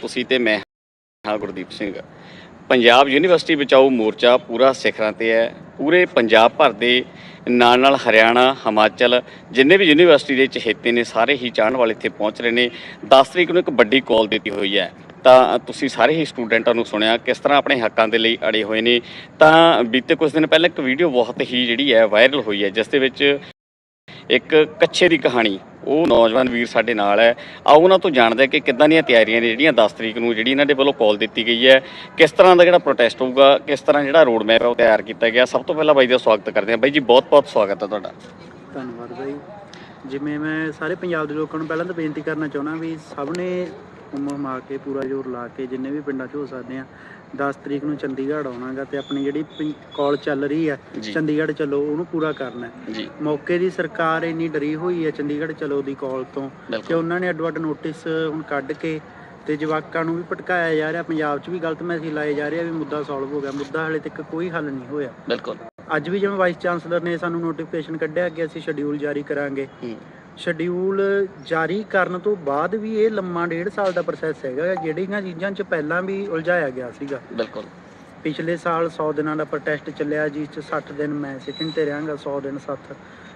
ਤੁਸੀਂ ਤੇ ਮੈਂ ਹਾਂ ਗੁਰਦੀਪ ਸਿੰਘ। ਪੰਜਾਬ ਯੂਨੀਵਰਸਿਟੀ ਬਚਾਓ ਮੋਰਚਾ ਪੂਰਾ ਸਿਖਰਾਂ ਤੇ ਹੈ। ਪੂਰੇ ਪੰਜਾਬ ਭਰ ਦੇ ਨਾਲ ਨਾਲ ਹਰਿਆਣਾ, ਹਿਮਾਚਲ, ਜਿੰਨੇ ਵੀ ਯੂਨੀਵਰਸਿਟੀ ਦੇ ਚਹੇਤੇ ਨੇ, ਸਾਰੇ ਹੀ ਚਾਹਣ ਵਾਲੇ ਇੱਥੇ ਪਹੁੰਚ ਰਹੇ ਨੇ। 10 ਤਰੀਕ ਨੂੰ ਇੱਕ ਵੱਡੀ ਕਾਲ ਦਿੱਤੀ ਹੋਈ ਹੈ। ਤਾਂ ਤੁਸੀਂ ਸਾਰੇ ਹੀ ਸਟੂਡੈਂਟਾਂ ਨੂੰ ਸੁਣਿਆ ਕਿਸ ਤਰ੍ਹਾਂ ਆਪਣੇ ਹੱਕਾਂ ਦੇ ਲਈ ਅੜੇ ਹੋਏ ਨੇ। ਤਾਂ ਬੀਤੇ ਕੁਝ ਦਿਨ ਪਹਿਲਾਂ ਇੱਕ ਵੀਡੀਓ ਬਹੁਤ ਹੀ ਜਿਹੜੀ ਹੈ ਵਾਇਰਲ ਹੋਈ ਹੈ, ਜਿਸ ਦੇ ਵਿੱਚ ਇੱਕ ਕੱਛੇ ਦੀ ਕਹਾਣੀ। ਉਹ ਨੌਜਵਾਨ ਵੀਰ ਸਾਡੇ ਨਾਲ ਹੈ। ਆਓ ਉਹਨਾਂ ਤੋਂ ਜਾਣਦੇ ਕਿ ਕਿੱਦਾਂ ਦੀਆਂ ਤਿਆਰੀਆਂ ਨੇ ਜਿਹੜੀਆਂ 10 ਤਰੀਕ ਨੂੰ ਜਿਹੜੀ ਇਹਨਾਂ ਦੇ ਵੱਲੋਂ ਕਾਲ ਦਿੱਤੀ ਗਈ ਹੈ। ਕਿਸ ਤਰ੍ਹਾਂ ਦਾ ਜਿਹੜਾ ਪ੍ਰੋਟੈਸਟ ਹੋਊਗਾ, ਕਿਸ ਤਰ੍ਹਾਂ ਜਿਹੜਾ ਰੋਡ ਮੈਪ ਹੈ ਉਹ ਤਿਆਰ ਕੀਤਾ ਗਿਆ। ਸਭ ਤੋਂ ਪਹਿਲਾਂ ਬਾਈ ਦਾ ਸਵਾਗਤ ਕਰਦੇ ਹਾਂ। ਬਾਈ ਜੀ, ਬਹੁਤ ਬਹੁਤ ਸਵਾਗਤ ਹੈ ਤੁਹਾਡਾ। ਧੰਨਵਾਦ ਬਾਈ। ਜਿਵੇਂ ਮੈਂ ਸਾਰੇ ਪੰਜਾਬ ਦੇ ਲੋਕਾਂ ਨੂੰ ਪਹਿਲਾਂ ਤਾਂ ਬੇਨਤੀ ਕਰਨਾ ਚਾਹੁੰਦਾ ਵੀ ਸਭ ਨੇ ਉਮਰ ਮਾ ਕੇ ਪੂਰਾ ਜ਼ੋਰ ਲਾ ਕੇ ਜਿੰਨੇ ਵੀ ਪਿੰਡਾਂ 'ਚ ਹੋ ਸਕਦੇ ਆ 10 ਤਰੀਕ ਨੂੰ ਚੰਡੀਗੜ੍ਹ ਆਉਣਾਗਾ ਤੇ ਆਪਣੀ ਜਿਹੜੀ ਕਾਲ ਚੱਲ ਰਹੀ ਹੈ ਚੰਡੀਗੜ੍ਹ ਚਲੋ ਉਹਨੂੰ ਪੂਰਾ ਕਰਨਾ। ਜੀ। ਮੌਕੇ ਦੀ ਸਰਕਾਰ ਇੰਨੀ ਡਰੀ ਹੋਈ ਹੈ ਚੰਡੀਗੜ੍ਹ ਚਲੋ ਦੀ ਕਾਲ ਤੋਂ ਕਿ ਉਹਨਾਂ ਨੇ ਅੱਡ-ਅੱਡ ਨੋਟਿਸ ਹੁਣ ਕੱਢ ਕੇ ਤੇ ਜਵਾਕਾਂ ਨੂੰ ਵੀ ਭਟਕਾਇਆ ਜਾ ਰਿਹਾ ਪੰਜਾਬ 'ਚ ਵੀ ਗਲਤ ਮੈਸੇਜ ਲਾਏ ਜਾ ਰਹੇ ਆ ਵੀ ਮੁੱਦਾ ਸੋਲਵ ਹੋ ਗਿਆ ਮੁੱਦਾ ਹਲੇ ਤੱਕ ਕੋਈ ਹੱਲ ਨਹੀਂ ਹੋਇਆ। ਬਿਲਕੁਲ। ਅੱਜ ਵੀ ਜਿਵੇਂ ਵਾਈਸ ਚਾਂਸਲਰ ਨੇ ਸਾਨੂੰ ਨੋਟੀਫਿਕੇਸ਼ਨ ਕੱਢਿਆ ਕਿ ਅਸੀਂ ਸ਼ਡਿਊਲ ਜਾਰੀ ਕਰਾਂਗੇ। ਸ਼ਡਿਊਲ ਜਾਰੀ ਕਰਨ ਤੋਂ ਬਾਅਦ ਵੀ ਇਹ ਲੰਮਾ ਡੇਢ ਸਾਲ ਦਾ ਪ੍ਰੋਸੈਸ ਹੈਗਾ ਜਿਹੜੀਆਂ ਚੀਜ਼ਾਂ 'ਚ ਪਹਿਲਾਂ ਵੀ ਉਲਝਾਇਆ ਗਿਆ ਸੀਗਾ। ਬਿਲਕੁਲ। ਪਿਛਲੇ ਸਾਲ 100 ਦਿਨਾਂ ਦਾ ਪ੍ਰੋਟੈਸਟ ਚੱਲਿਆ ਜਿਸ 'ਚ 60 ਦਿਨ ਮੈਂ ਸਿਟਿੰਗ ਤੇ ਰਹਾਂਗਾ 100 ਦਿਨ ਸਾਥ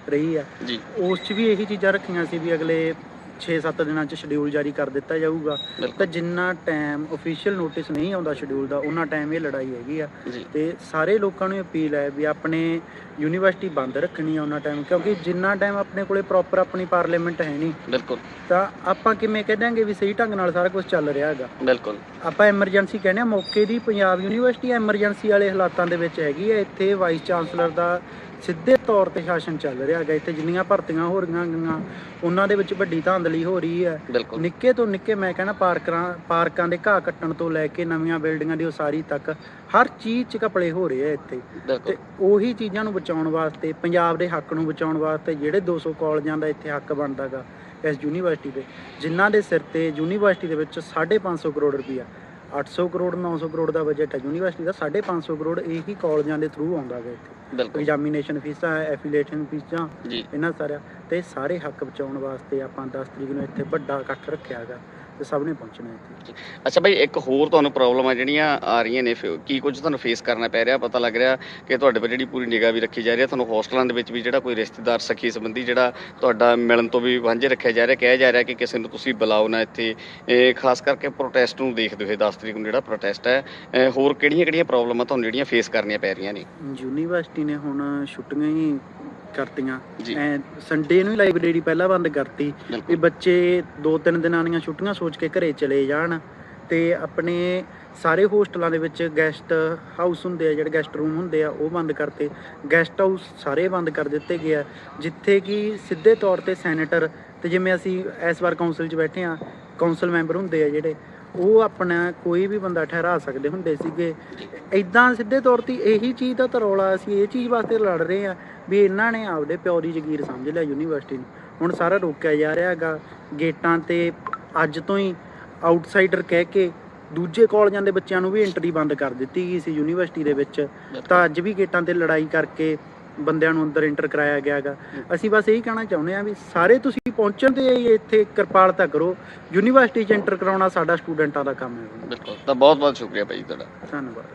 ਰਹੀ ਆ। ਜੀ। ਉਸ 'ਚ ਵੀ ਇਹੀ ਚੀਜ਼ਾਂ ਰੱਖੀਆਂ ਸੀ ਵੀ ਅਗਲੇ 6-7 ਦਿਨਾਂ 'ਚ ਸ਼ਡਿਊਲ ਜਾਰੀ ਕਰ ਦਿੱਤਾ ਜਾਊਗਾ। ਤਾਂ ਜਿੰਨਾ ਟਾਈਮ ਅਫੀਸ਼ੀਅਲ ਨੋਟਿਸ ਨਹੀਂ ਆਉਂਦਾ ਸ਼ਡਿਊਲ ਦਾ ਉਹਨਾਂ ਟਾਈਮ ਇਹ ਲੜਾਈ ਹੈਗੀ ਆ। ਤੇ ਸਾਰੇ ਲੋਕਾਂ ਨੂੰ ਅਪੀਲ ਹੈ ਵੀ ਆਪਣੇ ਯੂਨੀਵਰਸਿਟੀ ਬੰਦ ਰੱਖਣੀ ਆ ਉਹਨਾਂ ਟਾਈਮ ਕਿਉਂਕਿ ਜਿੰਨਾ ਟਾਈਮ ਆਪਣੇ ਕੋਲੇ ਪ੍ਰੋਪਰ ਆਪਣੀ ਪਾਰਲੀਮੈਂਟ ਹੈ ਨਹੀਂ ਬਿਲਕੁਲ। ਤਾਂ ਆਪਾਂ ਕਿਵੇਂ ਕਹਾਂਗੇ ਵੀ ਸਹੀ ਢੰਗ ਨਾਲ ਸਾਰਾ ਕੁਝ ਚੱਲ ਰਿਹਾ ਹੈਗਾ। ਬਿਲਕੁਲ। ਆਪਾਂ ਐਮਰਜੈਂਸੀ ਕਹਿੰਦੇ ਆ ਮੌਕੇ ਦੀ ਪੰਜਾਬ ਯੂਨੀਵਰਸਿਟੀ ਐਮਰਜੈਂਸੀ ਵਾਲੇ ਹਾਲਾਤਾਂ ਦੇ ਵਿੱਚ ਹੈਗੀ ਹੈ ਇੱਥੇ ਵਾਈਸ ਚਾਂਸਲਰ ਦਾ ਸਿੱਧੇ ਤੌਰ ਤੇ ਸ਼ਾਸਨ ਚੱਲ ਰਿਹਾ ਹੈਗਾ ਇੱਥੇ ਜਿੰਨੀਆਂ ਭਰਤੀਆਂ ਹੋ ਰਹੀਆਂ ਗਈਆਂ ਉਹਨਾਂ ਦੇ ਵਿੱਚ ਵੱਡੀ ਧਾਂਦਲੀ ਹੋ ਰਹੀ ਹੈ। ਨਿੱਕੇ ਤੋਂ ਨਿੱਕੇ ਮੈਂ ਕਹਿੰਦਾ ਪਾਰਕਾਂ ਪਾਰਕਾਂ ਦੇ ਘਾਹ ਕੱਟਣ ਤੋਂ ਲੈ ਕੇ ਨਵੀਆਂ ਬਿਲਡਿੰਗਾਂ ਦੀ ਉਸਾਰੀ ਤੱਕ ਹਰ ਚੀਜ਼ 'ਚ ਘਪਲੇ ਹੋ ਰਹੇ ਆ ਇੱਥੇ। ਤੇ ਉਹੀ ਚੀਜ਼ਾਂ ਨੂੰ ਬਚਾਉਣ ਵਾਸਤੇ ਪੰਜਾਬ ਦੇ ਹੱਕ ਨੂੰ ਬਚਾਉਣ ਵਾਸਤੇ ਜਿਹੜੇ 200 ਕਾਲਜਾਂ ਦਾ ਇੱਥੇ ਹੱਕ ਬਣਦਾਗਾ ਇਸ ਯੂਨੀਵਰਸਿਟੀ ਦੇ ਜਿਨ੍ਹਾਂ ਦੇ ਸਿਰ ਤੇ ਯੂਨੀਵਰਸਿਟੀ ਦੇ ਵਿੱਚ 550 ਕਰੋੜ ਰੁਪਈਆ 800 ਕਰੋੜ 900 ਕਰੋੜ ਦਾ ਬਜਟ ਹੈ। ਯੂਨੀਵਰਸਿਟੀ ਦਾ 550 ਕਰੋੜ ਇਹੀ ਕਾਲਜਾਂ ਦੇ ਥਰੂ ਆਉਂਦਾ ਗਾ ਇੱਥੇ। ਐਗਜ਼ਾਮੀਨੇਸ਼ਨ ਫੀਸਾਂ ਐਫੀਲੀਏਸ਼ਨ ਫੀਸਾਂ ਇਹਨਾਂ ਸਾਰਿਆਂ ਤੇ ਸਾਰੇ ਹੱਕ ਬਚਾਉਣ ਵਾਸਤੇ ਆਪਾਂ 10 ਤਰੀਕ ਨੂੰ ਇੱਥੇ ਵੱਡਾ ਇਕੱਠ ਰੱਖਿਆ ਹੈਗਾ ਤੇ ਸਭ ਨੇ ਪਹੁੰਚਣਾ ਇੱਥੇ। ਅੱਛਾ ਭਾਈ ਇੱਕ ਹੋਰ ਤੁਹਾਨੂੰ ਪ੍ਰੋਬਲਮ ਆ ਜਿਹੜੀਆਂ ਆ ਰਹੀਆਂ ਨੇ ਫਿਰ ਕੀ ਕੁਝ ਤੁਹਾਨੂੰ ਫੇਸ ਕਰਨਾ ਪੈ ਰਿਹਾ? ਪਤਾ ਲੱਗ ਰਿਹਾ ਕਿ ਤੁਹਾਡੇ ਪਰ ਜਿਹੜੀ ਪੂਰੀ ਨਿਗਾਹ ਵੀ ਰੱਖੀ ਜਾ ਰਹੀ ਹੈ। ਤੁਹਾਨੂੰ ਹੋਸਟਲਾਂ ਦੇ ਵਿੱਚ ਵੀ ਜਿਹੜਾ ਕੋਈ ਰਿਸ਼ਤੇਦਾਰ ਸਖੀ ਸੰਬੰਧੀ ਜਿਹੜਾ ਤੁਹਾਡਾ ਮਿਲਣ ਤੋਂ ਵੀ ਵਾਂਝੇ ਰੱਖਿਆ ਜਾ ਰਿਹਾ ਕਿਹਾ ਜਾ ਰਿਹਾ ਕਿ ਕਿਸੇ ਨੂੰ ਤੁਸੀਂ ਬੁਲਾਓ ਨਾ ਇੱਥੇ। ਇਹ ਖਾਸ ਕਰਕੇ ਪ੍ਰੋਟੈਸਟ ਨੂੰ ਦੇਖਦੇ ਹੋਏ 10 ਤਰੀਕ ਨੂੰ ਜਿਹੜਾ ਪ੍ਰੋਟੈਸਟ ਹੈ ਹੋਰ ਕਿਹੜੀਆਂ ਕਿਹੜੀਆਂ ਪ੍ਰੋਬਲਮਾਂ ਤੁਹਾਨੂੰ ਜਿਹੜੀਆਂ ਫੇਸ ਕਰਨੀਆਂ ਪੈ ਰਹੀਆਂ ਨੇ? ਯੂਨੀਵਰਸਿਟੀ ਨੇ ਹੁਣ ਛੁੱਟੀਆਂ ਹੀ ਕਰਤੀਆਂ। ਐ ਸੰਡੇ ਨੂੰ ਹੀ ਲਾਇਬ੍ਰੇਰੀ ਪਹਿਲਾਂ ਬੰਦ ਕਰਤੀ ਵੀ ਬੱਚੇ ਦੋ ਤਿੰਨ ਦਿਨਾਂ ਦੀਆਂ ਛੁੱਟੀਆਂ ਸੋਚ ਕੇ ਘਰੇ ਚਲੇ ਜਾਣ ਤੇ ਆਪਣੇ ਸਾਰੇ ਹੋਸਟਲਾਂ ਦੇ ਵਿੱਚ ਗੈਸਟ ਹਾਊਸ ਹੁੰਦੇ ਆ ਜਿਹੜੇ ਗੈਸਟ ਰੂਮ ਹੁੰਦੇ ਆ ਉਹ ਬੰਦ ਕਰਤੇ। ਗੈਸਟ ਹਾਊਸ ਸਾਰੇ ਬੰਦ ਕਰ ਦਿੱਤੇ ਗਏ ਆ ਜਿੱਥੇ ਕਿ ਸਿੱਧੇ ਤੌਰ ਤੇ ਸੈਨੇਟਰ ਤੇ ਜਿਵੇਂ ਅਸੀਂ ਇਸ ਵਾਰ ਕਾਉਂਸਲ 'ਚ ਬੈਠੇ ਆ ਕਾਉਂਸਲ ਮੈਂਬਰ ਹੁੰਦੇ ਆ ਜਿਹੜੇ ਉਹ ਆਪਣਾ ਕੋਈ ਵੀ ਬੰਦਾ ਠਹਿਰਾ ਸਕਦੇ ਹੁੰਦੇ ਸੀਗੇ। ਇਦਾਂ ਸਿੱਧੇ ਤੌਰ ਤੇ ਇਹੀ ਚੀਜ਼ ਦਾ ਤਰੌਲਾ ਅਸੀਂ ਇਹ ਚੀਜ਼ ਵਾਸਤੇ ਲੜ ਰਹੇ ਆ ਵੀ ਇਹਨਾਂ ਨੇ ਆਪਦੇ ਪਿਓ ਦੀ ਜ਼ਗੀਰ ਸਮਝ ਲਿਆ ਯੂਨੀਵਰਸਿਟੀ ਨੂੰ। ਹੁਣ ਸਾਰਾ ਰੋਕਿਆ ਜਾ ਰਿਹਾ ਹੈਗਾ। ਗੇਟਾਂ ਤੇ ਅੱਜ ਤੋਂ ਹੀ ਆਊਟਸਾਈਡਰ ਕਹਿ ਕੇ ਦੂਜੇ ਕਾਲਜਾਂ ਦੇ ਬੱਚਿਆਂ ਨੂੰ ਵੀ ਐਂਟਰੀ ਬੰਦ ਕਰ ਦਿੱਤੀ ਗਈ ਸੀ ਯੂਨੀਵਰਸਿਟੀ ਦੇ ਵਿੱਚ। ਤਾਂ ਅੱਜ ਵੀ ਗੇਟਾਂ ਤੇ ਲੜਾਈ ਕਰਕੇ ਬੰਦਿਆਂ ਨੂੰ ਅੰਦਰ ਐਂਟਰ ਕਰਾਇਆ ਗਿਆ ਹੈਗਾ। ਅਸੀਂ ਬਸ ਇਹੀ ਕਹਿਣਾ ਚਾਹੁੰਦੇ ਹਾਂ ਵੀ ਸਾਰੇ ਤੁਸੀਂ ਪਹੁੰਚਣ ਤੇ ਇੱਥੇ ਕਿਰਪਾਲਤਾ ਕਰੋ। ਯੂਨੀਵਰਸਿਟੀ 'ਚ ਐਂਟਰ ਕਰਾਉਣਾ ਸਾਡਾ ਸਟੂਡੈਂਟਾਂ ਦਾ ਕੰਮ ਹੈ। ਬਿਲਕੁਲ। ਤਾਂ ਬਹੁਤ ਬਹੁਤ ਸ਼ੁਕਰੀਆ ਭਾਈ ਤੁਹਾਡਾ। ਧੰਨਵਾਦ।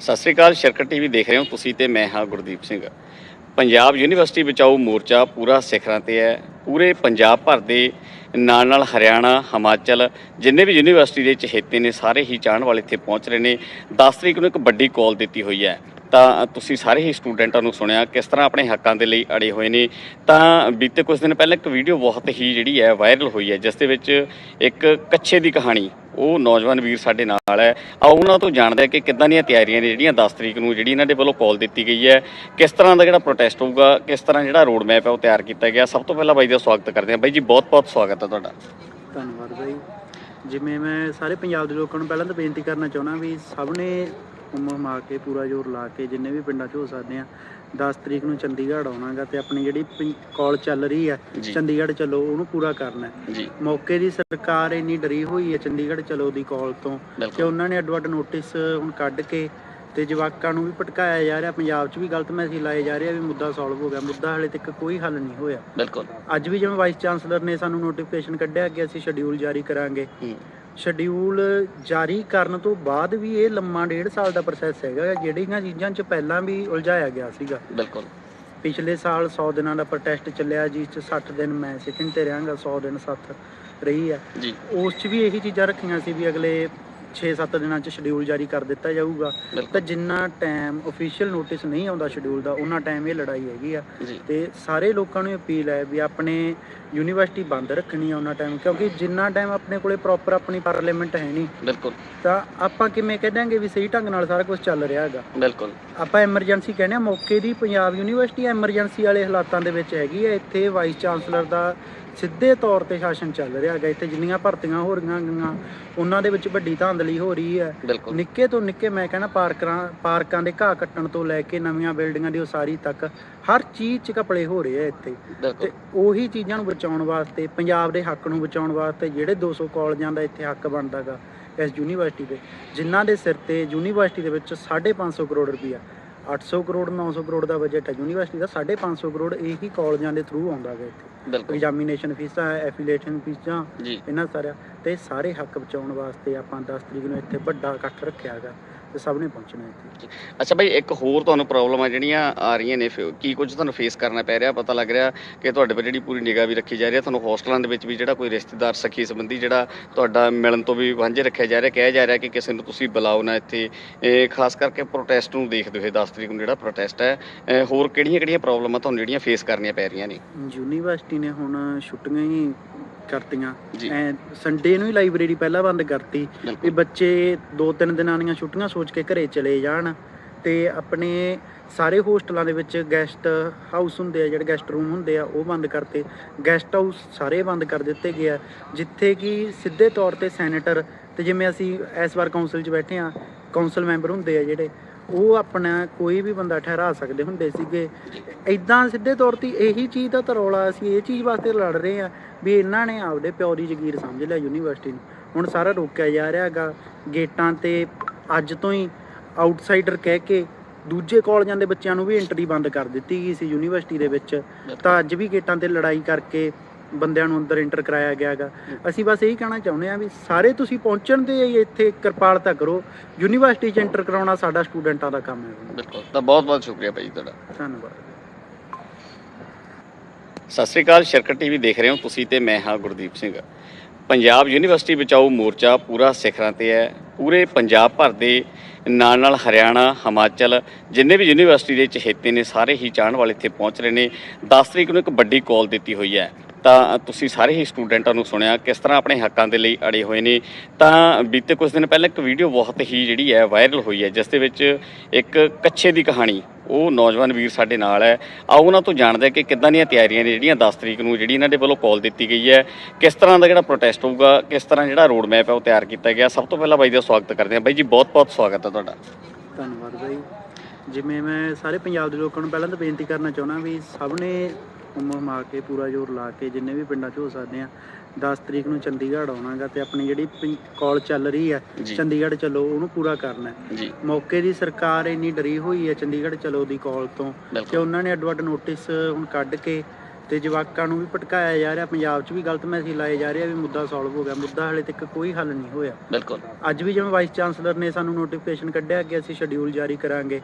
ਸਤਿ ਸ੍ਰੀ ਅਕਾਲ ਸ਼ਰਕਟ ਟੀਵੀ ਦੇਖ ਰਹੇ ਹੋ ਤੁਸੀਂ ਤੇ ਮੈਂ ਹਾਂ ਗੁਰਦੀਪ ਸਿੰਘ। ਪੰਜਾਬ ਯੂਨੀਵਰਸਿਟੀ ਬਚਾਓ ਮੋਰਚਾ ਪੂਰਾ ਸਿਖਰਾਂ ਤੇ ਹੈ। ਪੂਰੇ ਪੰਜਾਬ ਭਰ ਦੇ ਨਾਲ ਨਾਲ ਹਰਿਆਣਾ ਹਿਮਾਚਲ ਜਿੰਨੇ ਵੀ ਯੂਨੀਵਰਸਿਟੀ ਦੇ ਚਹੇਤੇ ਨੇ ਸਾਰੇ ਹੀ ਚਾਹਣ ਵਾਲੇ ਇੱਥੇ ਪਹੁੰਚ ਰਹੇ ਨੇ। 10 ਤਰੀਕ ਨੂੰ ਇੱਕ ਵੱਡੀ ਕਾਲ ਦਿੱਤੀ ਹੋਈ ਹੈ। ਤਾਂ ਤੁਸੀਂ ਸਾਰੇ ਹੀ ਸਟੂਡੈਂਟਾਂ ਨੂੰ ਸੁਣਿਆ ਕਿਸ ਤਰ੍ਹਾਂ ਆਪਣੇ ਹੱਕਾਂ ਦੇ ਲਈ ਅੜੇ ਹੋਏ ਨੇ। ਤਾਂ ਬੀਤੇ ਕੁਝ ਦਿਨ ਪਹਿਲਾਂ ਇੱਕ ਵੀਡੀਓ ਬਹੁਤ ਹੀ ਜਿਹੜੀ ਹੈ ਵਾਇਰਲ ਹੋਈ ਹੈ, ਜਿਸ ਦੇ ਵਿੱਚ ਇੱਕ ਕੱਛੇ ਦੀ ਕਹਾਣੀ, ਉਹ ਨੌਜਵਾਨ ਵੀਰ ਸਾਡੇ ਨਾਲ ਹੈ। ਆਓ ਉਹਨਾਂ ਤੋਂ ਜਾਣਦੇ ਕਿ ਕਿੱਦਾਂ ਦੀਆਂ ਤਿਆਰੀਆਂ ਨੇ, ਜਿਹੜੀਆਂ 10 ਤਰੀਕ ਨੂੰ ਜਿਹੜੀ ਇਹਨਾਂ ਦੇ ਵੱਲੋਂ ਕਾਲ ਦਿੱਤੀ ਗਈ ਹੈ। ਕਿਸ ਤਰ੍ਹਾਂ ਦਾ ਜਿਹੜਾ ਪ੍ਰੋਟੈਸਟ ਹੋਊਗਾ, ਕਿਸ ਤਰ੍ਹਾਂ ਜਿਹੜਾ ਰੋਡ ਮੈਪ ਹੈ ਉਹ ਤਿਆਰ ਕੀਤਾ ਗਿਆ। ਸਭ ਤੋਂ ਪਹਿਲਾਂ ਬਾਈ ਦਾ ਸਵਾਗਤ ਕਰਦੇ ਹਾਂ। ਬਾਈ ਜੀ ਬਹੁਤ ਬਹੁਤ ਸਵਾਗਤ ਹੈ ਤੁਹਾਡਾ। ਧੰਨਵਾਦ ਬਾਈ। ਜਿਵੇਂ ਮੈਂ ਸਾਰੇ ਪੰਜਾਬ ਦੇ ਲੋਕਾਂ ਨੂੰ ਪਹਿਲਾਂ ਤਾਂ ਬੇਨਤੀ ਕਰਨਾ ਚਾਹੁੰਦਾ ਵੀ ਸਭ ਨੇ ਉਮਰ ਮਾ ਕੇ ਪੂਰਾ ਜ਼ੋਰ ਲਾ ਕੇ ਜਿੰਨੇ ਵੀ ਪਿੰਡਾਂ 'ਚ ਹੋ ਸਕਦੇ ਆ 10 ਤਰੀਕ ਨੂੰ ਚੰਡੀਗੜ੍ਹ ਆਉਣਾਗਾ ਤੇ ਆਪਣੀ ਜਿਹੜੀ ਕਾਲ ਚੱਲ ਰਹੀ ਹੈ ਚੰਡੀਗੜ੍ਹ ਚਲੋ ਉਹਨੂੰ ਪੂਰਾ ਕਰਨਾ ਹੈ। ਮੌਕੇ ਦੀ ਸਰਕਾਰ ਇੰਨੀ ਡਰੀ ਹੋਈ ਹੈ ਚੰਡੀਗੜ੍ਹ ਚਲੋ ਦੀ ਕਾਲ ਤੋਂ ਕਿ ਉਹਨਾਂ ਨੇ ਅੱਡ-ਅੱਡ ਨੋਟਿਸ ਹੁਣ ਕੱਢ ਕੇ ਤੇ ਜਵਾਕਾਂ ਨੂੰ ਵੀ ਭਟਕਾਇਆ ਜਾ ਰਿਹਾ ਪੰਜਾਬ 'ਚ ਵੀ ਗਲਤ ਮੈਸੇਜ ਲਾਏ ਜਾ ਰਹੇ ਆ ਵੀ ਮੁੱਦਾ ਸੋਲਵ ਹੋ ਗਿਆ ਮੁੱਦਾ ਹਲੇ ਤੱਕ ਕੋਈ ਹੱਲ ਨਹੀਂ ਹੋਇਆ। ਬਿਲਕੁਲ। ਅੱਜ ਵੀ ਜਿਵੇਂ ਵਾਈਸ ਚਾਂਸਲਰ ਨੇ ਸਾਨੂੰ ਨੋਟੀਫਿਕੇਸ਼ਨ ਕੱਢਿਆ ਕਿ ਅਸੀਂ ਸ਼ਡਿਊਲ ਜਾਰੀ ਕਰਾਂਗੇ। ਸ਼ਡਿਊਲ ਜਾਰੀ ਕਰਨ ਤੋਂ ਬਾਅਦ ਵੀ ਇਹ ਲੰਮਾ ਡੇਢ ਸਾਲ ਦਾ ਪ੍ਰੋਸੈਸ ਹੈਗਾ ਜਿਹੜੀਆਂ ਚੀਜ਼ਾਂ 'ਚ ਪਹਿਲਾਂ ਵੀ ਉਲਝਾਇਆ ਗਿਆ ਸੀਗਾ। ਬਿਲਕੁਲ। ਪਿਛਲੇ ਸਾਲ 100 ਦਿਨਾਂ ਦਾ ਪ੍ਰੋਟੈਸਟ ਚੱਲਿਆ ਜਿਸ 'ਚ 60 ਦਿਨ ਮੈਂ ਸਿਟਿੰਗ ਤੇ ਰਹਾਂਗਾ 100 ਦਿਨ ਸਾਥ ਰਹੀ ਜੀ। ਉਸ 'ਚ ਵੀ ਇਹੀ ਚੀਜ਼ਾਂ ਰੱਖੀਆਂ ਸੀ ਵੀ ਅਗਲੇ 6-7 ਦਿਨਾਂ 'ਚ ਸ਼ਡਿਊਲ ਜਾਰੀ ਕਰ ਦਿੱਤਾ ਜਾਊਗਾ। ਤਾਂ ਜਿੰਨਾ ਟਾਈਮ ਅਫੀਸ਼ੀਅਲ ਨੋਟਿਸ ਨਹੀਂ ਆਉਂਦਾ ਸ਼ਡਿਊਲ ਦਾ ਉਹਨਾਂ ਟਾਈਮ ਇਹ ਲੜਾਈ ਹੈਗੀ ਆ। ਤੇ ਸਾਰੇ ਲੋਕਾਂ ਨੂੰ ਅਪੀਲ ਹੈ ਵੀ ਆਪਣੇ ਯੂਨੀਵਰਸਿਟੀ ਬੰਦ ਰੱਖਣੀ ਆ ਉਹਨਾਂ ਟਾਈਮ ਕਿਉਂਕਿ ਜਿੰਨਾ ਟਾਈਮ ਆਪਣੇ ਕੋਲੇ ਪ੍ਰੋਪਰ ਆਪਣੀ ਪਾਰਲੀਮੈਂਟ ਹੈ ਨਹੀਂ ਬਿਲਕੁਲ। ਤਾਂ ਆਪਾਂ ਕਿਵੇਂ ਕਹਿ ਦਿਆਂਗੇ ਵੀ ਸਹੀ ਢੰਗ ਨਾਲ ਸਾਰਾ ਕੁਝ ਚੱਲ ਰਿਹਾ ਹੈਗਾ। ਬਿਲਕੁਲ। ਆਪਾਂ ਐਮਰਜੈਂਸੀ ਕਹਿੰਦੇ ਆ ਮੌਕੇ ਦੀ ਪੰਜਾਬ ਯੂਨੀਵਰਸਿਟੀ ਐਮਰਜੈਂਸੀ ਵਾਲੇ ਹਾਲਾਤਾਂ ਦੇ ਵਿੱਚ ਹੈਗੀ ਹੈ ਇੱਥੇ ਵਾਈਸ ਚਾਂਸਲਰ ਦਾ ਸਿੱਧੇ ਤੌਰ ਤੇ ਸ਼ਾਸਨ ਚੱਲ ਰਿਹਾ ਹੈਗਾ। ਇੱਥੇ ਜਿੰਨੀਆਂ ਭਰਤੀਆਂ ਹੋ ਰਹੀਆਂ ਗਈਆਂ ਉਹਨਾਂ ਦੇ ਵਿੱਚ ਵੱਡੀ ਧਾਂਦਲੀ ਹੋ ਰਹੀ ਹੈ। ਨਿੱਕੇ ਤੋਂ ਨਿੱਕੇ ਮੈਂ ਕਹਿੰਦਾ ਪਾਰਕਾਂ ਪਾਰਕਾਂ ਦੇ ਘਾਹ ਕੱਟਣ ਤੋਂ ਲੈ ਕੇ ਨਵੀਆਂ ਬਿਲਡਿੰਗਾਂ ਦੀ ਉਸਾਰੀ ਤੱਕ ਹਰ ਚੀਜ਼ 'ਚ ਘਪਲੇ ਹੋ ਰਹੇ ਆ ਇੱਥੇ। ਤੇ ਉਹੀ ਚੀਜ਼ਾਂ ਨੂੰ ਬਚਾਉਣ ਵਾਸਤੇ ਪੰਜਾਬ ਦੇ ਹੱਕ ਨੂੰ ਬਚਾਉਣ ਵਾਸਤੇ ਜਿਹੜੇ 200 ਕਾਲਜਾਂ ਦਾ ਇੱਥੇ ਹੱਕ ਬਣਦਾਗਾ ਇਸ ਯੂਨੀਵਰਸਿਟੀ ਦੇ ਜਿਨ੍ਹਾਂ ਦੇ ਸਿਰ ਤੇ ਯੂਨੀਵਰਸਿਟੀ ਦੇ ਵਿੱਚ 550 ਕਰੋੜ ਰੁਪਈਆ 800 ਕਰੋੜ 900 ਕਰੋੜ ਦਾ ਬਜਟ ਹੈ। ਯੂਨੀਵਰਸਿਟੀ ਦਾ 550 ਕਰੋੜ ਇਹੀ ਕਾਲਜਾਂ ਦੇ ਥਰੂ ਆਉਂਦਾ ਗਾ ਇੱਥੇ। ਐਗਜ਼ਾਮੀਨੇਸ਼ਨ ਫੀਸਾਂ ਐਫੀਲੀਏਸ਼ਨ ਫੀਸਾਂ ਇਹਨਾਂ ਸਾਰਿਆਂ ਤੇ ਸਾਰੇ ਹੱਕ ਬਚਾਉਣ ਵਾਸਤੇ ਆਪਾਂ 10 ਤਰੀਕ ਨੂੰ ਇੱਥੇ ਵੱਡਾ ਇਕੱਠ ਰੱਖਿਆ ਹੈਗਾ ਤੇ ਸਭ ਨੇ ਪਹੁੰਚਣਾ ਇੱਥੇ। ਅੱਛਾ ਭਾਈ ਇੱਕ ਹੋਰ ਤੁਹਾਨੂੰ ਪ੍ਰੋਬਲਮ ਆ ਜਿਹੜੀਆਂ ਆ ਰਹੀਆਂ ਨੇ ਕੀ ਕੁਝ ਤੁਹਾਨੂੰ ਫੇਸ ਕਰਨਾ ਪੈ ਰਿਹਾ? ਪਤਾ ਲੱਗ ਰਿਹਾ ਕਿ ਤੁਹਾਡੇ 'ਤੇ ਜਿਹੜੀ ਪੂਰੀ ਨਿਗਾਹ ਵੀ ਰੱਖੀ ਜਾ ਰਹੀ ਹੈ ਤੁਹਾਨੂੰ ਹੋਸਟਲਾਂ ਦੇ ਵਿੱਚ ਵੀ ਜਿਹੜਾ ਕੋਈ ਰਿਸ਼ਤੇਦਾਰ ਸਖੀ ਸੰਬੰਧੀ ਜਿਹੜਾ ਤੁਹਾਡਾ ਮਿਲਣ ਤੋਂ ਵੀ ਵਾਂਝੇ ਰੱਖਿਆ ਜਾ ਰਿਹਾ ਕਿਹਾ ਜਾ ਰਿਹਾ ਕਿ ਕਿਸੇ ਨੂੰ ਤੁਸੀਂ ਬੁਲਾਓ ਨਾ ਇੱਥੇ। ਇਹ ਖਾਸ ਕਰਕੇ ਪ੍ਰੋਟੈਸਟ ਨੂੰ ਦੇਖਦੇ ਹੋਏ 10 ਤਰੀਕ ਨੂੰ ਜਿਹੜਾ ਪ੍ਰੋਟੈਸਟ ਹੈ ਇਹ ਹੋਰ ਕਿਹੜੀਆਂ ਕਿਹੜੀਆਂ ਪ੍ਰੋਬਲਮਾਂ ਤੁਹਾਨੂੰ ਜਿਹੜੀਆਂ ਫੇਸ ਕਰਨੀਆਂ ਪੈ ਰਹੀਆਂ ਨੇ? ਯੂਨੀਵਰਸਿਟੀ ਨੇ ਹੁਣ ਛੁੱਟੀਆਂ ਹੀ ਕਰਤੀਆਂ। ਜੀ। ਐ ਸੰਡੇ ਨੂੰ ਹੀ ਲਾਇਬ੍ਰੇਰੀ ਪਹਿਲਾਂ ਬੰਦ ਕਰਤੀ ਵੀ ਬਿਲਕੁਲ। ਬੱਚੇ ਦੋ ਤਿੰਨ ਦਿਨਾਂ ਦੀਆਂ ਛੁੱਟੀਆਂ ਸੋਚ ਕੇ ਘਰੇ ਚਲੇ ਜਾਣ ਤੇ ਆਪਣੇ ਸਾਰੇ ਹੋਸਟਲਾਂ ਦੇ ਵਿੱਚ ਗੈਸਟ ਹਾਊਸ ਹੁੰਦੇ ਆ ਜਿਹੜੇ ਗੈਸਟ ਰੂਮ ਹੁੰਦੇ ਆ ਉਹ ਬੰਦ ਕਰਤੇ। ਗੈਸਟ ਹਾਊਸ ਸਾਰੇ ਬੰਦ ਕਰ ਦਿੱਤੇ ਗਏ ਆ ਜਿੱਥੇ ਕਿ ਸਿੱਧੇ ਤੌਰ ਤੇ ਸੈਨੇਟਰ ਤੇ ਜਿਵੇਂ ਅਸੀਂ ਇਸ ਵਾਰ ਕਾਉਂਸਲ 'ਚ ਬੈਠੇ ਆ ਕਾਉਂਸਲ ਮੈਂਬਰ ਹੁੰਦੇ ਆ ਜਿਹੜੇ ਉਹ ਆਪਣਾ ਕੋਈ ਵੀ ਬੰਦਾ ਠਹਿਰਾ ਸਕਦੇ ਹੁੰਦੇ ਸੀਗੇ। ਇਦਾਂ ਸਿੱਧੇ ਤੌਰ ਤੇ ਇਹੀ ਚੀਜ਼ ਦਾ ਤਾਂ ਰੌਲਾ ਅਸੀਂ ਇਹ ਚੀਜ਼ ਵਾਸਤੇ ਲੜ ਰਹੇ ਆ ਵੀ ਇਹਨਾਂ ਨੇ ਆਪਦੇ ਪਿਓ ਦੀ ਜ਼ਗੀਰ ਸਮਝ ਲਿਆ ਯੂਨੀਵਰਸਿਟੀ ਨੂੰ। ਹੁਣ ਸਾਰਾ ਰੋਕਿਆ ਜਾ ਰਿਹਾ ਹੈਗਾ। ਗੇਟਾਂ ਤੇ ਅੱਜ ਤੋਂ ਹੀ ਆਊਟਸਾਈਡਰ ਕਹਿ ਕੇ ਦੂਜੇ ਕਾਲਜਾਂ ਦੇ ਬੱਚਿਆਂ ਨੂੰ ਵੀ ਐਂਟਰੀ ਬੰਦ ਕਰ ਦਿੱਤੀ ਗਈ ਸੀ ਯੂਨੀਵਰਸਿਟੀ ਦੇ ਵਿੱਚ। ਤਾਂ ਅੱਜ ਵੀ ਗੇਟਾਂ ਤੇ ਲੜਾਈ ਕਰਕੇ ਬੰਦਿਆਂ ਨੂੰ ਅੰਦਰ ਇੰਟਰ ਕਰਾਇਆ ਗਿਆ ਹੈਗਾ। ਅਸੀਂ ਬਸ ਇਹੀ ਕਹਿਣਾ ਚਾਹੁੰਦੇ ਹਾਂ ਵੀ ਸਾਰੇ ਤੁਸੀਂ ਪਹੁੰਚਣ ਦੇ ਇੱਥੇ ਕਿਰਪਾਲਤਾ ਕਰੋ। ਯੂਨੀਵਰਸਿਟੀ 'ਚ ਇੰਟਰ ਕਰਾਉਣਾ ਸਾਡਾ ਸਟੂਡੈਂਟਾਂ ਦਾ ਕੰਮ ਹੈ। ਬਿਲਕੁਲ। ਤਾਂ ਬਹੁਤ ਬਹੁਤ ਸ਼ੁਕਰੀਆ ਭਾਈ ਤੁਹਾਡਾ। ਧੰਨਵਾਦ। ਸਤਿ ਸ੍ਰੀ ਅਕਾਲ ਸ਼ਰਕਟ ਟੀਵੀ ਦੇਖ ਰਹੇ ਹੋ ਤੁਸੀਂ ਤੇ ਮੈਂ ਹਾਂ ਗੁਰਦੀਪ ਸਿੰਘ। ਪੰਜਾਬ ਯੂਨੀਵਰਸਿਟੀ ਬਚਾਓ ਮੋਰਚਾ ਪੂਰਾ ਸਿਖਰਾਂ ਤੇ ਹੈ। ਪੂਰੇ ਪੰਜਾਬ ਭਰ ਦੇ ਨਾਲ ਨਾਲ ਹਰਿਆਣਾ, ਹਿਮਾਚਲ ਜਿੰਨੇ ਵੀ ਯੂਨੀਵਰਸਿਟੀ ਦੇ ਚਹੇਤੇ ਨੇ, ਸਾਰੇ ਹੀ ਚਾਹਣ ਵਾਲੇ ਇੱਥੇ ਪਹੁੰਚ ਰਹੇ ਨੇ। 10 ਤਰੀਕ ਨੂੰ ਇੱਕ ਵੱਡੀ ਕਾਲ ਦਿੱਤੀ ਹੋਈ ਹੈ। ਤਾਂ ਤੁਸੀਂ ਸਾਰੇ ਹੀ ਸਟੂਡੈਂਟਾਂ ਨੂੰ ਸੁਣਿਆ ਕਿਸ ਤਰ੍ਹਾਂ ਆਪਣੇ ਹੱਕਾਂ ਦੇ ਲਈ ਅੜੇ ਹੋਏ ਨੇ। ਤਾਂ ਬੀਤੇ ਕੁਝ ਦਿਨ ਪਹਿਲਾਂ ਇੱਕ ਵੀਡੀਓ ਬਹੁਤ ਹੀ ਜਿਹੜੀ ਹੈ ਵਾਇਰਲ ਹੋਈ ਹੈ, ਜਿਸ ਦੇ ਵਿੱਚ ਇੱਕ ਕੱਛੇ ਦੀ ਕਹਾਣੀ ਉਹ ਨੌਜਵਾਨ ਵੀਰ ਸਾਡੇ ਨਾਲ ਹੈ। ਆਓ ਉਹਨਾਂ ਤੋਂ ਜਾਣਦੇ ਹਾਂ ਕਿ ਕਿੱਦਾਂ ਦੀਆਂ ਤਿਆਰੀਆਂ ਨੇ ਜਿਹੜੀਆਂ 10 ਤਰੀਕ ਨੂੰ ਜਿਹੜੀ ਇਹਨਾਂ ਦੇ ਵੱਲੋਂ ਕਾਲ ਦਿੱਤੀ ਗਈ ਹੈ। ਕਿਸ ਤਰ੍ਹਾਂ ਦਾ ਜਿਹੜਾ ਪ੍ਰੋਟੈਸਟ ਹੋਊਗਾ, ਕਿਸ ਤਰ੍ਹਾਂ ਜਿਹੜਾ ਰੋਡ ਮੈਪ ਹੈ ਉਹ ਤਿਆਰ ਕੀਤਾ ਗਿਆ। ਸਭ ਤੋਂ ਪਹਿਲਾਂ ਬਾਈ ਦਾ ਸਵਾਗਤ ਕਰਦੇ ਹਾਂ। ਬਾਈ ਜੀ, ਬਹੁਤ ਬਹੁਤ ਸਵਾਗਤ ਹੈ ਤੁਹਾਡਾ। ਧੰਨਵਾਦ ਬਾਈ। ਜਿਵੇਂ ਮੈਂ ਸਾਰੇ ਪੰਜਾਬ ਦੇ ਲੋਕਾਂ ਨੂੰ ਪਹਿਲਾਂ ਤਾਂ ਬੇਨਤੀ ਕਰਨਾ ਚਾਹੁੰਦਾ ਵੀ ਸਭ ਨੇ ਉਮਰ ਮਾ ਕੇ ਪੂਰਾ ਜ਼ੋਰ ਲਾ ਕੇ ਜਿੰਨੇ ਵੀ ਪਿੰਡਾਂ 'ਚ ਹੋ ਸਕਦੇ ਆ 10 ਤਰੀਕ ਨੂੰ ਚੰਡੀਗੜ੍ਹ ਆਉਣਾਗਾ ਤੇ ਆਪਣੀ ਜਿਹੜੀ ਕਾਲ ਚੱਲ ਰਹੀ ਹੈ ਚੰਡੀਗੜ੍ਹ ਚਲੋ ਉਹਨੂੰ ਪੂਰਾ ਕਰਨਾ। ਹੈ ਮੌਕੇ ਦੀ ਸਰਕਾਰ ਇੰਨੀ ਡਰੀ ਹੋਈ ਹੈ ਚੰਡੀਗੜ੍ਹ ਚਲੋ ਦੀ ਕਾਲ ਤੋਂ ਕਿ ਉਹਨਾਂ ਨੇ ਅੱਡ-ਅੱਡ ਨੋਟਿਸ ਹੁਣ ਕੱਢ ਕੇ ਤੇ ਜਵਾਕਾਂ ਨੂੰ ਵੀ ਭਟਕਾਇਆ ਜਾ ਰਿਹਾ ਪੰਜਾਬ 'ਚ ਵੀ ਗਲਤ ਮੈਸੇਜ ਲਾਏ ਜਾ ਰਹੇ ਆ ਵੀ ਮੁੱਦਾ ਸੋਲਵ ਹੋ ਗਿਆ ਮੁੱਦਾ ਹਲੇ ਤੱਕ ਕੋਈ ਹੱਲ ਨਹੀਂ ਹੋਇਆ। ਬਿਲਕੁਲ। ਅੱਜ ਵੀ ਜਿਵੇਂ ਵਾਈਸ ਚਾਂਸਲਰ ਨੇ ਸਾਨੂੰ ਨੋਟੀਫਿਕੇਸ਼ਨ ਕੱਢਿਆ ਕਿ ਅਸੀਂ ਸ਼ਡਿਊਲ ਜਾਰੀ ਕਰਾਂਗੇ।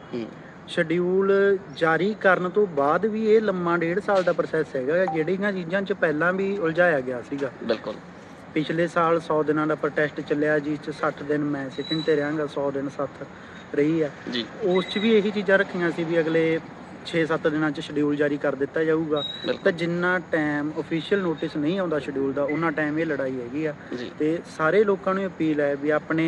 ਸ਼ਡਿਊਲ ਜਾਰੀ ਕਰਨ ਤੋਂ ਬਾਅਦ ਵੀ ਇਹ ਲੰਮਾ ਡੇਢ ਸਾਲ ਦਾ ਪ੍ਰੋਸੈਸ ਹੈਗਾ ਜਿਹੜੀਆਂ ਚੀਜ਼ਾਂ 'ਚ ਪਹਿਲਾਂ ਵੀ ਉਲਝਾਇਆ ਗਿਆ ਸੀਗਾ। ਬਿਲਕੁਲ। ਪਿਛਲੇ ਸਾਲ 100 ਦਿਨਾਂ ਦਾ ਪ੍ਰੋਟੈਸਟ ਚੱਲਿਆ ਜਿਸ 'ਚ 60 ਦਿਨ ਮੈਂ ਸਿਟਿੰਗ ਤੇ ਰਹਾਂਗਾ 100 ਦਿਨ ਸਾਥ ਰਹੀ ਜੀ। ਉਸ 'ਚ ਵੀ ਇਹੀ ਚੀਜ਼ਾਂ ਰੱਖੀਆਂ ਸੀ ਵੀ ਅਗਲੇ 6-7 ਦਿਨਾਂ 'ਚ ਸ਼ਡਿਊਲ ਜਾਰੀ ਕਰ ਦਿੱਤਾ ਜਾਊਗਾ। ਤਾਂ ਜਿੰਨਾ ਟਾਈਮ ਅਫੀਸ਼ੀਅਲ ਨੋਟਿਸ ਨਹੀਂ ਆਉਂਦਾ ਸ਼ਡਿਊਲ ਦਾ ਉਹਨਾਂ ਟਾਈਮ ਇਹ ਲੜਾਈ ਹੈਗੀ ਆ। ਤੇ ਸਾਰੇ ਲੋਕਾਂ ਨੂੰ ਅਪੀਲ ਹੈ ਵੀ ਆਪਣੇ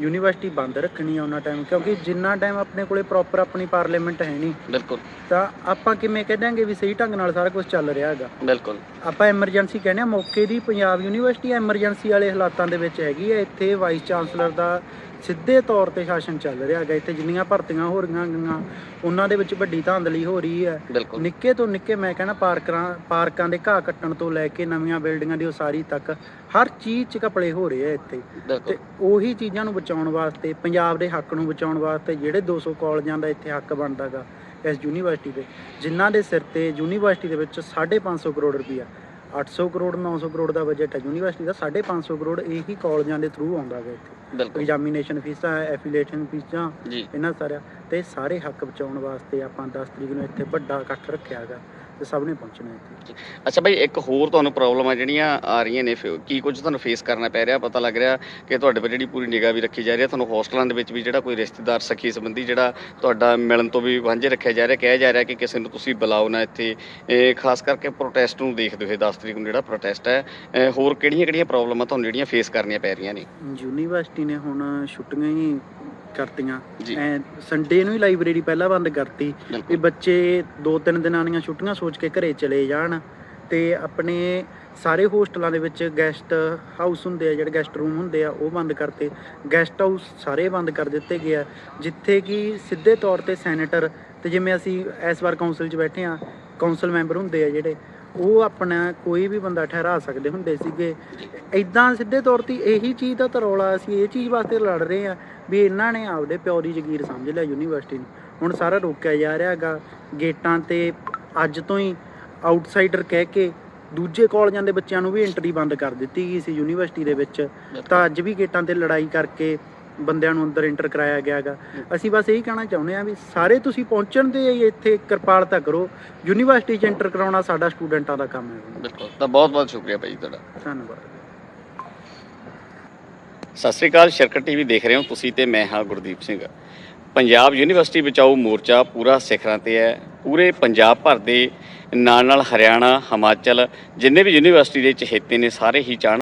ਯੂਨੀਵਰਸਿਟੀ ਬੰਦ ਰੱਖਣੀ ਆ ਉਹਨਾਂ ਟਾਈਮ ਕਿਉਂਕਿ ਜਿੰਨਾ ਟਾਈਮ ਆਪਣੇ ਕੋਲੇ ਪ੍ਰੋਪਰ ਆਪਣੀ ਪਾਰਲੀਮੈਂਟ ਹੈ ਨਹੀਂ ਬਿਲਕੁਲ। ਤਾਂ ਆਪਾਂ ਕਿਵੇਂ ਕਹਿ ਦਿਆਂਗੇ ਵੀ ਸਹੀ ਢੰਗ ਨਾਲ ਸਾਰਾ ਕੁਝ ਚੱਲ ਰਿਹਾ ਹੈਗਾ। ਬਿਲਕੁਲ। ਆਪਾਂ ਐਮਰਜੈਂਸੀ ਕਹਿੰਦੇ ਆ ਮੌਕੇ ਦੀ ਪੰਜਾਬ ਯੂਨੀਵਰਸਿਟੀ ਐਮਰਜੈਂਸੀ ਵਾਲੇ ਹਾਲਾਤਾਂ ਦੇ ਵਿੱਚ ਹੈਗੀ ਹੈ ਇੱਥੇ ਵਾਈਸ ਚਾਂਸਲਰ ਦਾ ਸਿੱਧੇ ਤੌਰ ਤੇ ਸ਼ਾਸਨ ਚੱਲ ਰਿਹਾ ਹੈਗਾ। ਇੱਥੇ ਜਿੰਨੀਆਂ ਭਰਤੀਆਂ ਹੋ ਰਹੀਆਂ ਗਈਆਂ ਉਹਨਾਂ ਦੇ ਵਿੱਚ ਵੱਡੀ ਧਾਂਦਲੀ ਹੋ ਰਹੀ ਹੈ। ਨਿੱਕੇ ਤੋਂ ਨਿੱਕੇ ਮੈਂ ਕਹਿੰਦਾ ਪਾਰਕਾਂ ਪਾਰਕਾਂ ਦੇ ਘਾਹ ਕੱਟਣ ਤੋਂ ਲੈ ਕੇ ਨਵੀਆਂ ਬਿਲਡਿੰਗਾਂ ਦੀ ਉਸਾਰੀ ਤੱਕ ਹਰ ਚੀਜ਼ 'ਚ ਘਪਲੇ ਹੋ ਰਹੇ ਆ ਇੱਥੇ। ਤੇ ਉਹੀ ਚੀਜ਼ਾਂ ਨੂੰ ਬਚਾਉਣ ਵਾਸਤੇ ਪੰਜਾਬ ਦੇ ਹੱਕ ਨੂੰ ਬਚਾਉਣ ਵਾਸਤੇ ਜਿਹੜੇ 200 ਕਾਲਜਾਂ ਦਾ ਇੱਥੇ ਹੱਕ ਬਣਦਾਗਾ ਇਸ ਯੂਨੀਵਰਸਿਟੀ ਦੇ ਜਿਨ੍ਹਾਂ ਦੇ ਸਿਰ ਤੇ ਯੂਨੀਵਰਸਿਟੀ ਦੇ ਵਿੱਚ 550 ਕਰੋੜ ਰੁਪਈਆ 800 ਕਰੋੜ 900 ਕਰੋੜ ਦਾ ਬਜਟ ਹੈ। ਯੂਨੀਵਰਸਿਟੀ ਦਾ 550 ਕਰੋੜ ਇਹੀ ਕਾਲਜਾਂ ਦੇ ਥਰੂ ਆਉਂਦਾ ਹੈ ਇੱਥੇ। ਐਗਜ਼ਾਮੀਨੇਸ਼ਨ ਫੀਸਾਂ ਐਫੀਲੀਏਸ਼ਨ ਫੀਸਾਂ ਇਹਨਾਂ ਸਾਰਿਆਂ ਤੇ ਸਾਰੇ ਹੱਕ ਬਚਾਉਣ ਵਾਸਤੇ ਆਪਾਂ 10 ਤਰੀਕ ਨੂੰ ਇੱਥੇ ਵੱਡਾ ਇਕੱਠ ਰੱਖਿਆ ਹੈਗਾ। ਤੇ ਸਭ ਨੇ ਪਹੁੰਚਣਾ ਇੱਥੇ। ਅੱਛਾ ਭਾਈ ਇੱਕ ਹੋਰ ਤੁਹਾਨੂੰ ਪ੍ਰੋਬਲਮਾਂ ਜਿਹੜੀਆਂ ਆ ਰਹੀਆਂ ਨੇ ਫਿਰ ਕੀ ਕੁਝ ਤੁਹਾਨੂੰ ਫੇਸ ਕਰਨਾ ਪੈ ਰਿਹਾ? ਪਤਾ ਲੱਗ ਰਿਹਾ ਕਿ ਤੁਹਾਡੇ 'ਤੇ ਜਿਹੜੀ ਪੂਰੀ ਨਿਗਾਹ ਵੀ ਰੱਖੀ ਜਾ ਰਹੀ ਹੈ। ਤੁਹਾਨੂੰ ਹੋਸਟਲਾਂ ਦੇ ਵਿੱਚ ਵੀ ਜਿਹੜਾ ਕੋਈ ਰਿਸ਼ਤੇਦਾਰ ਸਖੀ ਸੰਬੰਧੀ ਜਿਹੜਾ ਤੁਹਾਡਾ ਮਿਲਣ ਤੋਂ ਵੀ ਵਾਂਝੇ ਰੱਖਿਆ ਜਾ ਰਿਹਾ ਕਿਹਾ ਜਾ ਰਿਹਾ ਕਿ ਕਿਸੇ ਨੂੰ ਤੁਸੀਂ ਬੁਲਾਓ ਨਾ ਇੱਥੇ। ਇਹ ਖਾਸ ਕਰਕੇ ਪ੍ਰੋਟੈਸਟ ਨੂੰ ਦੇਖਦੇ ਹੋਏ 10 ਤਰੀਕ ਨੂੰ ਜਿਹੜਾ ਪ੍ਰੋਟੈਸਟ ਹੈ ਹੋਰ ਕਿਹੜੀਆਂ ਕਿਹੜੀਆਂ ਪ੍ਰੋਬਲਮਾਂ ਤੁਹਾਨੂੰ ਜਿਹੜੀਆਂ ਫੇਸ ਕਰਨੀਆਂ ਪੈ ਰਹੀਆਂ ਨੇ? ਯੂਨੀਵਰਸਿਟੀ ਨੇ ਹੁਣ ਛੁੱਟੀਆਂ ਹੀ ਕਰਤੀਆਂ। ਐ ਸੰਡੇ ਨੂੰ ਹੀ ਲਾਇਬ੍ਰੇਰੀ ਪਹਿਲਾਂ ਬੰਦ ਕਰਤੀ ਵੀ ਬੱਚੇ ਦੋ ਤਿੰਨ ਦਿਨਾਂ ਦੀਆਂ ਛੁੱਟੀਆਂ ਸੋਚ ਕੇ ਘਰੇ ਚਲੇ ਜਾਣ ਤੇ ਆਪਣੇ ਸਾਰੇ ਹੋਸਟਲਾਂ ਦੇ ਵਿੱਚ ਗੈਸਟ ਹਾਊਸ ਹੁੰਦੇ ਆ ਜਿਹੜੇ ਗੈਸਟ ਰੂਮ ਹੁੰਦੇ ਆ ਉਹ ਬੰਦ ਕਰਤੇ। ਗੈਸਟ ਹਾਊਸ ਸਾਰੇ ਬੰਦ ਕਰ ਦਿੱਤੇ ਗਏ ਆ ਜਿੱਥੇ ਕਿ ਸਿੱਧੇ ਤੌਰ ਤੇ ਸੈਨੇਟਰ ਤੇ ਜਿਵੇਂ ਅਸੀਂ ਇਸ ਵਾਰ ਕਾਉਂਸਲ 'ਚ ਬੈਠੇ ਆ ਕਾਉਂਸਲ ਮੈਂਬਰ ਹੁੰਦੇ ਆ ਜਿਹੜੇ ਉਹ ਆਪਣਾ ਕੋਈ ਵੀ ਬੰਦਾ ਠਹਿਰਾ ਸਕਦੇ ਹੁੰਦੇ ਸੀਗੇ। ਇਦਾਂ ਸਿੱਧੇ ਤੌਰ ਤੇ ਇਹੀ ਚੀਜ਼ ਦਾ ਤਰੌਲਾ ਅਸੀਂ ਇਹ ਚੀਜ਼ ਵਾਸਤੇ ਲੜ ਰਹੇ ਆ ਵੀ ਇਹਨਾਂ ਨੇ ਆਪਦੇ ਪਿਓ ਦੀ ਜ਼ਗੀਰ ਸਮਝ ਲਿਆ ਯੂਨੀਵਰਸਿਟੀ ਨੂੰ। ਹੁਣ ਸਾਰਾ ਰੋਕਿਆ ਜਾ ਰਿਹਾ ਹੈਗਾ। ਗੇਟਾਂ ਤੇ ਅੱਜ ਤੋਂ ਹੀ ਆਊਟਸਾਈਡਰ ਕਹਿ ਕੇ ਦੂਜੇ ਕਾਲਜਾਂ ਦੇ ਬੱਚਿਆਂ ਨੂੰ ਵੀ ਐਂਟਰੀ ਬੰਦ ਕਰ ਦਿੱਤੀ ਗਈ ਸੀ ਯੂਨੀਵਰਸਿਟੀ ਦੇ ਵਿੱਚ। ਤਾਂ ਅੱਜ ਵੀ ਗੇਟਾਂ ਤੇ ਲੜਾਈ ਕਰਕੇ ਬੰਦਿਆਂ ਨੂੰ ਅੰਦਰ ਐਂਟਰ ਕਰਾਇਆ ਗਿਆ ਹੈਗਾ। ਅਸੀਂ ਬਸ ਇਹੀ ਕਹਿਣਾ ਚਾਹੁੰਦੇ ਹਾਂ ਵੀ ਸਾਰੇ ਤੁਸੀਂ ਪਹੁੰਚਣ ਦੇ ਇੱਥੇ ਕਿਰਪਾਲਤਾ ਕਰੋ। ਯੂਨੀਵਰਸਿਟੀ 'ਚ ਐਂਟਰ ਕਰਾਉਣਾ ਸਾਡਾ ਸਟੂਡੈਂਟਾਂ ਦਾ ਕੰਮ ਹੈ। ਬਿਲਕੁਲ ਤਾਂ ਬਹੁਤ ਬਹੁਤ ਸ਼ੁਕਰੀਆ ਭਾਈ ਤੁਹਾਡਾ। ਧੰਨਵਾਦ। ਸਤਿ ਸ੍ਰੀ ਅਕਾਲ ਸ਼ਰਕਟ ਟੀਵੀ ਦੇਖ ਰਹੇ ਹੋ ਤੁਸੀਂ ਤੇ ਮੈਂ ਹਾਂ ਗੁਰਦੀਪ ਸਿੰਘ। ਪੰਜਾਬ ਯੂਨੀਵਰਸਿਟੀ ਬਚਾਓ ਮੋਰਚਾ ਪੂਰਾ ਸਿਖਰਾਂ ਤੇ ਹੈ। ਪੂਰੇ ਪੰਜਾਬ ਭਰ ਦੇ ਨਾਲ ਨਾਲ ਹਰਿਆਣਾ ਹਿਮਾਚਲ ਜਿੰਨੇ ਵੀ ਯੂਨੀਵਰਸਿਟੀ ਦੇ ਚਹੇਤੇ ਨੇ ਸਾਰੇ ਹੀ ਚਾਹਣ